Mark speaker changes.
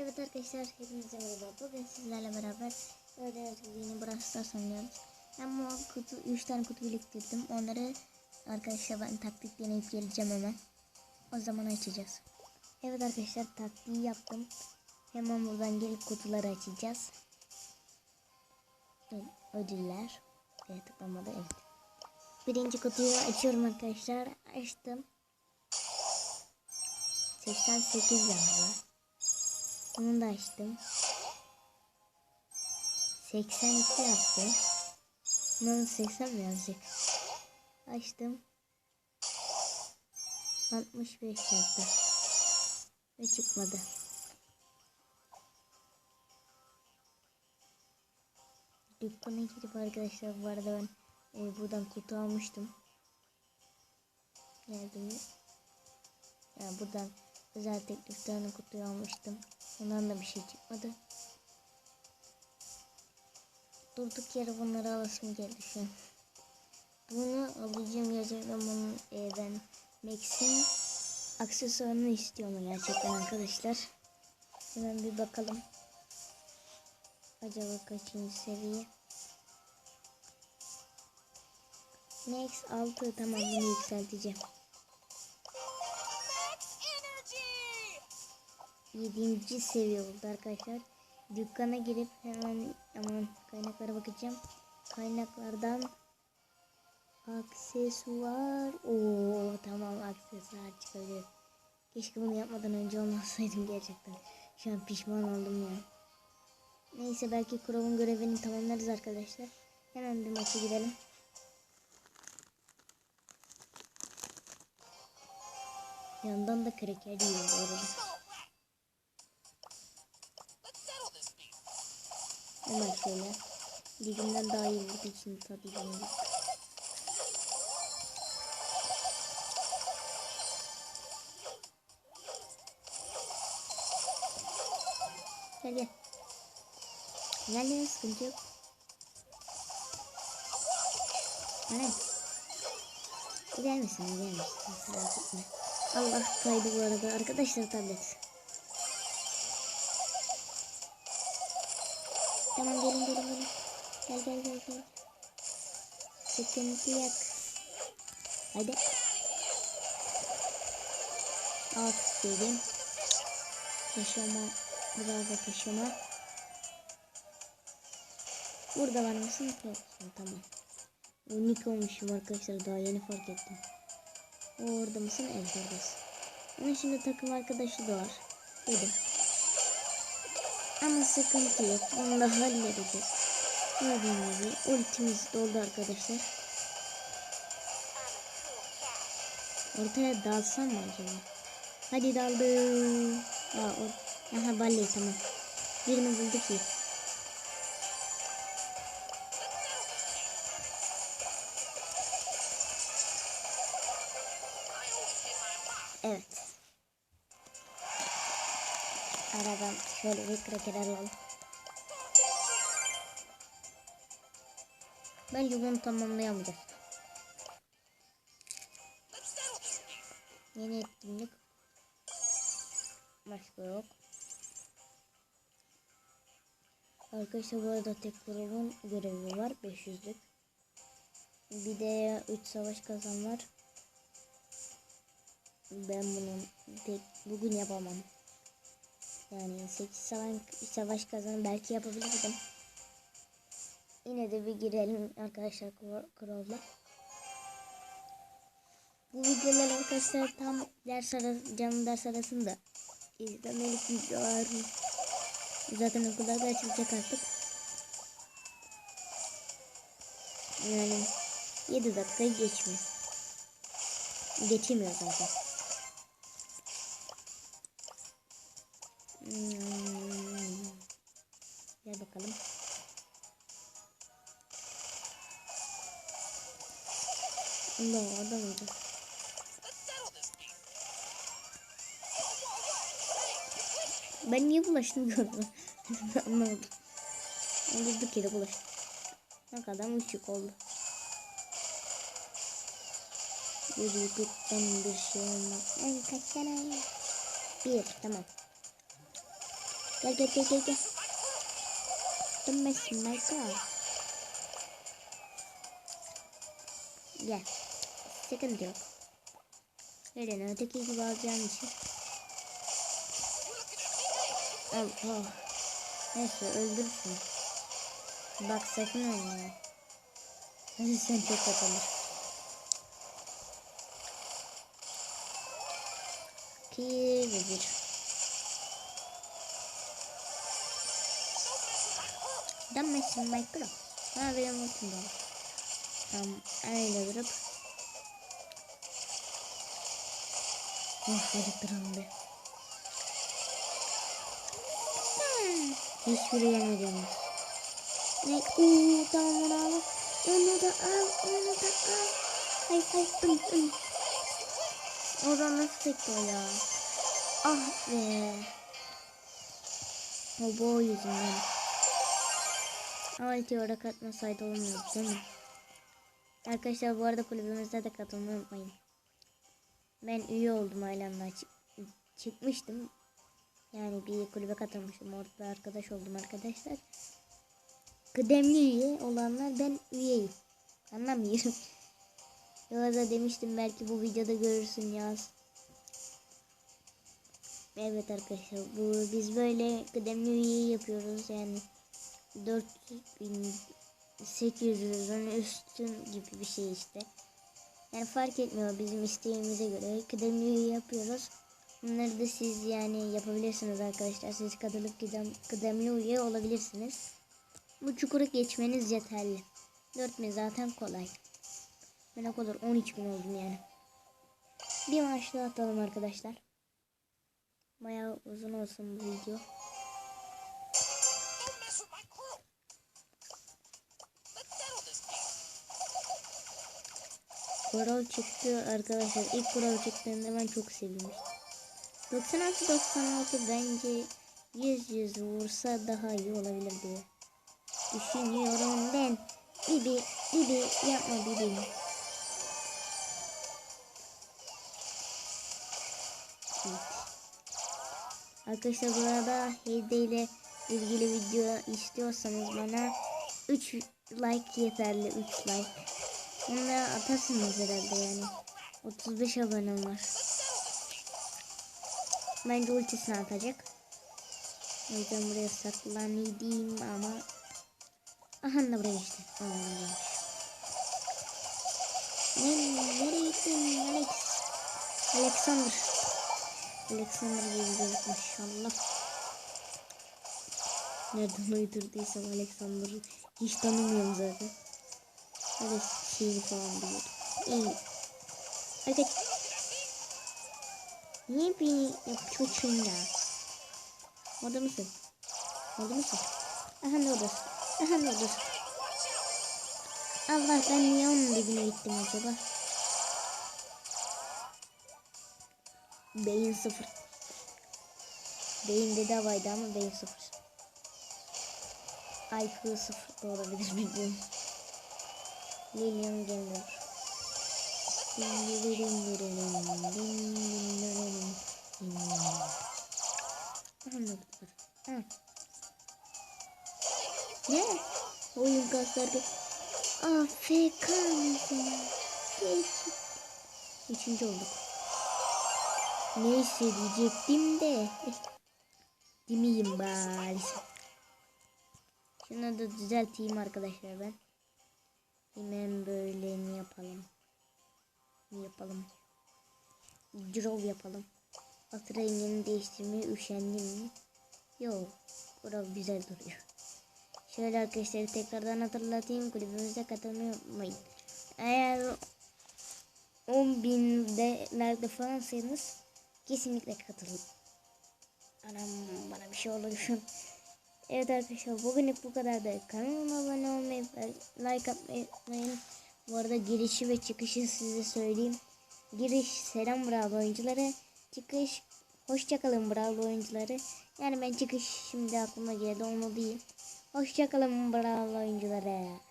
Speaker 1: Evet arkadaşlar hepinize merhaba. Bugün sizlerle beraber gördüğünüz gibi yeni Brawl Stars oynuyoruz. Ben bu kutu 3 tane kutu biriktirdim. Onları arkadaşlar ben taktik deneyip geleceğim hemen. O zaman açacağız. Evet arkadaşlar taktiği yaptım. Hemen buradan gelip kutuları açacağız. Ödüller. Evet tıklamadı evet. Birinci kutuyu açıyorum arkadaşlar. Açtım. 88 yazdı. Bunu da açtım. 82 yaptı. Bunu 80 mi yazacak? Açtım. 65 yaptı. Ve çıkmadı. Dükkana girip arkadaşlar bu arada ben e, buradan kutu almıştım. Geldim. Yani buradan özel tekliflerini kutuyu almıştım. Ondan da bir şey çıkmadı. Durduk yere bunları alasım geldi şu an. Bunu alacağım gerçekten bunun e, ben Max'in aksesuarını istiyorum gerçekten arkadaşlar. Hemen bir bakalım. Acaba kaçıncı seviye? Max 6 tamam bunu yükselteceğim. Yedinci seviye oldu arkadaşlar. Dükkana girip hemen aman kaynaklara bakacağım. Kaynaklardan aksesuar. Oo tamam aksesuar çıkabilir. Keşke bunu yapmadan önce olmasaydım gerçekten. Şu an pişman oldum ya. Neyse belki Crow'un görevini tamamlarız arkadaşlar. Hemen bir maça girelim. Yandan da kreker yiyor bu. Hemen şöyle. Dibinden daha iyi olduğu için tabii de. Gel gel. Gel gel sıkıntı yok. Anne. Gelmesin gelmesin. Allah kaydı bu arada. Arkadaşlar tablet. Tamam gelin gelin gelin. Gel gel gel gel. Sıkıntı yok. Haydi. Aferin. Taşıma. Bravo taşıma. Burada var mısın? Tamam. Unik olmuşum arkadaşlar daha yeni fark ettim. Orada mısın? Evet oradasın. Ama şimdi takım arkadaşı da var. Dedim. Ama sıkıntı yok. Onu da halledeceğiz. Gördüğünüz gibi ultimiz doldu arkadaşlar. Ortaya dalsam mı acaba? Hadi daldım. Aa, or Aha balli tamam. Birini bulduk iyi. Evet. Aradan şöyle bir kraker alalım. Bence bunu tamamlayamayacağız. Yeni etkinlik. Başka yok. Arkadaşlar bu arada tek grubun görevi var. 500'lük. Bir de 3 savaş kazan var. Ben bunu tek bugün yapamam. Yani 8 savaş, savaş kazanı belki yapabilirdim. Yine de bir girelim arkadaşlar Crow'la. Bu videolar arkadaşlar tam ders arası, canlı ders arasında izlemelik videolar. Zaten okullar da açılacak artık. Yani 7 dakika geçmiyor. Geçemiyor zaten. Hmm. Gel bakalım. Allah adam oldu. Ben niye bulaştım gördüm. Anlamadım. Durduk yere bulaştım. Ne kadar uçuk oldu. YouTube'dan bir şey olmaz. En kaç tane? Bir tamam. Gel gel gel gel gel. Dönmesin Michael. Gel. Sıkıntı yok. Neden öteki gibi alacağım için. Al al. Neyse öldürsün. Bak sakın ölme. Hadi sen çok katılır. İki ve bir. Dönmesin Michael. Ha benim ultim var. Tamam öyle durup. Oh acıktıralım be. Hiçbiri yemedi yalnız. Ne? Oo tamam onu al. Onu da al. Onu da al. Hay hay ın ın. Oradan nasıl o ya? Ah be. O boğ yüzünden. Ama ilk orada katmasaydı olmuyordu değil mi? Arkadaşlar bu arada kulübümüzde de katılmayı unutmayın. Ben üye oldum ailemden. Çık- çıkmıştım. Yani bir kulübe katılmıştım. Orada arkadaş oldum arkadaşlar. Kıdemli üye olanlar ben üyeyim. Anlamıyorum. Yola da demiştim belki bu videoda görürsün yaz. Evet arkadaşlar bu biz böyle kıdemli üye yapıyoruz yani 4800'ün üstün gibi bir şey işte. Yani fark etmiyor bizim isteğimize göre kıdemli üye yapıyoruz. Bunları da siz yani yapabilirsiniz arkadaşlar. Siz katılıp kıdem, kıdemli üye olabilirsiniz. Bu çukuru geçmeniz yeterli. 4000 zaten kolay. Ben o kadar 13 bin oldum yani. Bir maç daha atalım arkadaşlar. Bayağı uzun olsun bu video. Kural çıktı arkadaşlar. İlk kural çıktığında ben çok sevinmiştim. 96-96 bence 100-100 vursa daha iyi olabilir diye düşünüyorum ben. Bibi, Bibi yapma Bibi. Evet. Arkadaşlar bu hediye ile ilgili video istiyorsanız bana 3 like yeterli 3 like. Da atarsınız herhalde yani. 35 abonem var. Bence ultisini atacak. O yüzden buraya saklanayım ama Aha da buraya buraymış. Ne, nereye gittin Alex? Alexander. Alexander gibi gözük maşallah. Nereden uydurduysam Alexander'ı hiç tanımıyorum zaten. Öyle şeyini falan biliyordum. İyi. Hareket. Niye beni yapıyorsun ya? Orada mısın? Orada mısın? Aha ne oradasın? Aha ne oradasın? Allah ben niye onun dibine gittim acaba? Beyin sıfır. Beyin dedi havaydı ama beyin sıfır. IQ sıfır da olabilir bilmiyorum. Lilian. Ha. Ne? Oyun kasları. AFK mesela. Üçüncü olduk. Neyse diyecektim de. Demeyeyim bari. Şunu da düzelteyim arkadaşlar ben. Hemen böyle mi yapalım? Ne yapalım? Draw yapalım. At rengini değiştirmeye üşendim mi? Yok. Burası güzel duruyor. Şöyle arkadaşlar tekrardan hatırlatayım. Kulübümüze katılmayı unutmayın. Eğer 10 binlerde falansanız kesinlikle katılın. Anam bana bir şey oldu şu. Evet arkadaşlar bugünlük bu kadar da kanalıma abone olmayı like atmayı unutmayın. Bu arada girişi ve çıkışı size söyleyeyim. Giriş selam bravo oyuncuları. Çıkış hoşçakalın bravo oyuncuları. Yani ben çıkış şimdi aklıma geldi onu diyeyim. Hoşçakalın bravo oyuncuları.